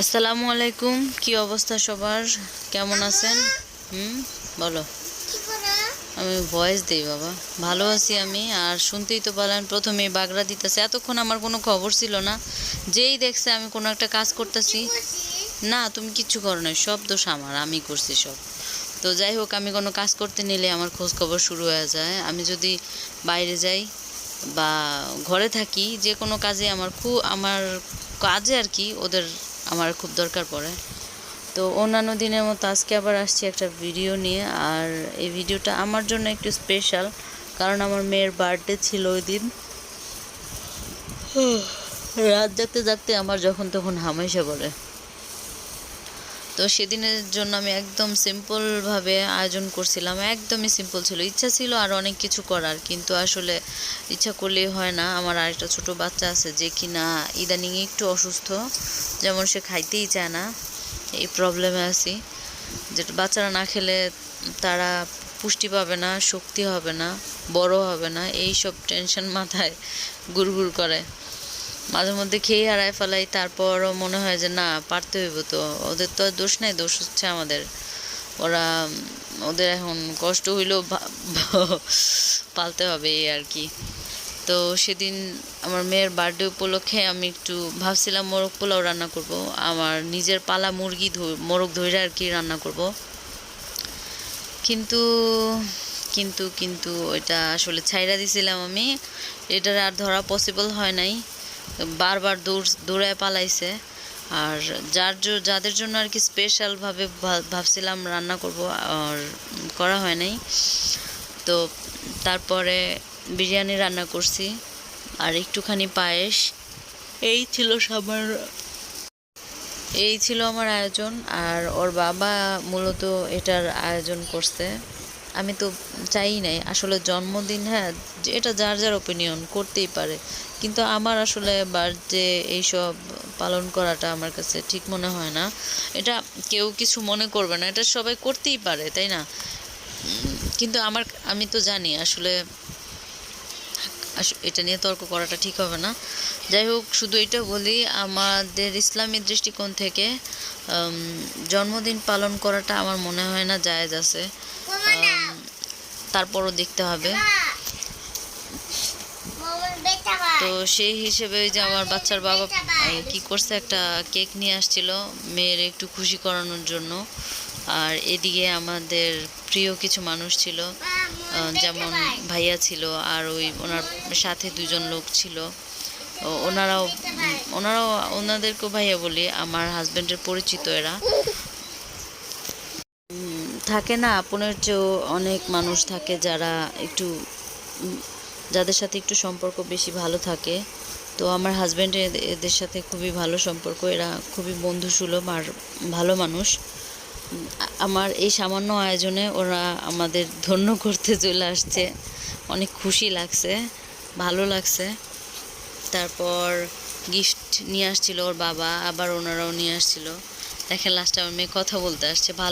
আসসালামু আলাইকুম। কি অবস্থা সবার? কেমন আছেন? হুম, বলো। আমি ভয়েস দিই বাবা। ভালো আছি আমি। আর শুনতেই তো পারলেন প্রথমে বাগড়া দিতেছে। এতক্ষণ আমার কোনো খবর ছিল না। যেই দেখছে আমি কোনো একটা কাজ করতেছি। না, তুমি কিচ্ছু করো না সব দোষ আমার। আমি করছি সব। তো যাই হোক, আমি কোনো কাজ করতে নিলে আমার খোঁজ খবর শুরু হয়ে যায়। আমি যদি বাইরে যাই বা ঘরে থাকি, যে কোনো কাজে আমার খুব, আমার কাজে আর কি ওদের আমার খুব দরকার পড়ে। তো অন্যান্য দিনের মতো আজকে আবার আসছি একটা ভিডিও নিয়ে, আর এই ভিডিওটা আমার জন্য একটু স্পেশাল কারণ আমার মেয়ের বার্থডে ছিল ওই দিন। রাত জাগতে জাগতে আমার যখন তখন হামেশা বলে। তো সেদিনের জন্য আমি একদম সিম্পলভাবে আয়োজন করছিলাম। একদমই সিম্পল ছিল। ইচ্ছা ছিল আর অনেক কিছু করার, কিন্তু আসলে ইচ্ছা করলেই হয় না। আমার আরেকটা ছোট বাচ্চা আছে যে কি না ইদানিং একটু অসুস্থ, যেমন সে খাইতেই চায় না। এই প্রবলেমে আছি। যেটা বাচ্চারা না খেলে তারা পুষ্টি পাবে না, শক্তি হবে না, বড় হবে না এই সব টেনশন মাথায় গুড়গুড় করে। মাঝে মধ্যে খেয়ে হারায় ফেলাই, তারপরও মনে হয় যে না, পারতে হইব তো। ওদের তো আর দোষ নাই, দোষ হচ্ছে আমাদের। ওরা, ওদের এখন কষ্ট হইলেও পালতে হবে এই আর কি। তো সেদিন আমার মেয়ের বার্থডে উপলক্ষে আমি একটু ভাবছিলাম মোরগ পোলাও রান্না করব। আমার নিজের পালা মুরগি মোরগ ধইরা আর কি রান্না করব। কিন্তু কিন্তু কিন্তু ওইটা আসলে ছাইরা দিছিলাম আমি। এটার আর ধরা পসিবল হয় নাই। বারবার দৌড়, দৌড়ায় পালাইছে। আর যার যাদের জন্য আর কি স্পেশালভাবে ভাবছিলাম রান্না করব, আর করা হয় নাই। তো তারপরে বিরিয়ানি রান্না করছি, আর একটুখানি পায়েস। এই ছিল সবার, এই ছিল আমার আয়োজন, আর ওর বাবা মূলত এটার আয়োজন করছে। আমি তো চাই নাই। আসলে জন্মদিন হ্যাঁ এটা যার যার ওপিনিয়ন করতেই পারে। কিন্তু আমার আসলে বার্থডে এইসব পালন করাটা আমার কাছে ঠিক মনে হয় না। এটা কেউ কিছু মনে করবে না। এটা সবাই করতেই পারে, তাই না? কিন্তু আমার, আমি তো জানি আসলে আস- এটা নিয়ে তর্ক করাটা ঠিক হবে না। যাই হোক শুধু এটা বলি আমাদের ইসলামী দৃষ্টিকোণ থেকে জন্মদিন পালন করাটা আমার মনে হয় না জায়েজ আছে। তারপরও দেখতে হবে। তো সেই হিসেবে ওই যে আমার বাচ্চার বাবা কি করছে একটা কেক নিয়ে আসছিল মেয়ের একটু খুশি করানোর জন্য। আর এদিকে আমাদের প্রিয় কিছু মানুষ ছিল। যেমন ভাইয়া ছিল আর ওই ওনার সাথে দুজন লোক ছিল। ওনারাও ওনারাও, ওনাদেরকেও ভাইয়া বলি, আমার হাজব্যান্ডের পরিচিত এরা। থাকে না, আপনের চেয়েও অনেক মানুষ থাকে যারা একটু যাদের সাথে একটু সম্পর্ক বেশি ভালো থাকে। তো আমার হাজব্যান্ডের এদের- সাথে খুবই ভালো সম্পর্ক, এরা খুবই বন্ধুসুলভ আর ভালো মানুষ। আমার এই সামান্য আয়োজনে ওরা আমাদের ধন্য করতে চলে আসছে। অনেক খুশি লাগছে, ভালো লাগছে। তারপর গিফট নিয়ে আসছিল ওর বাবা, আবার ওনারাও নিয়ে আসছিল। দেখেন লাস্টে আমার মেয়ে কথা বলতে আসছে, ভালো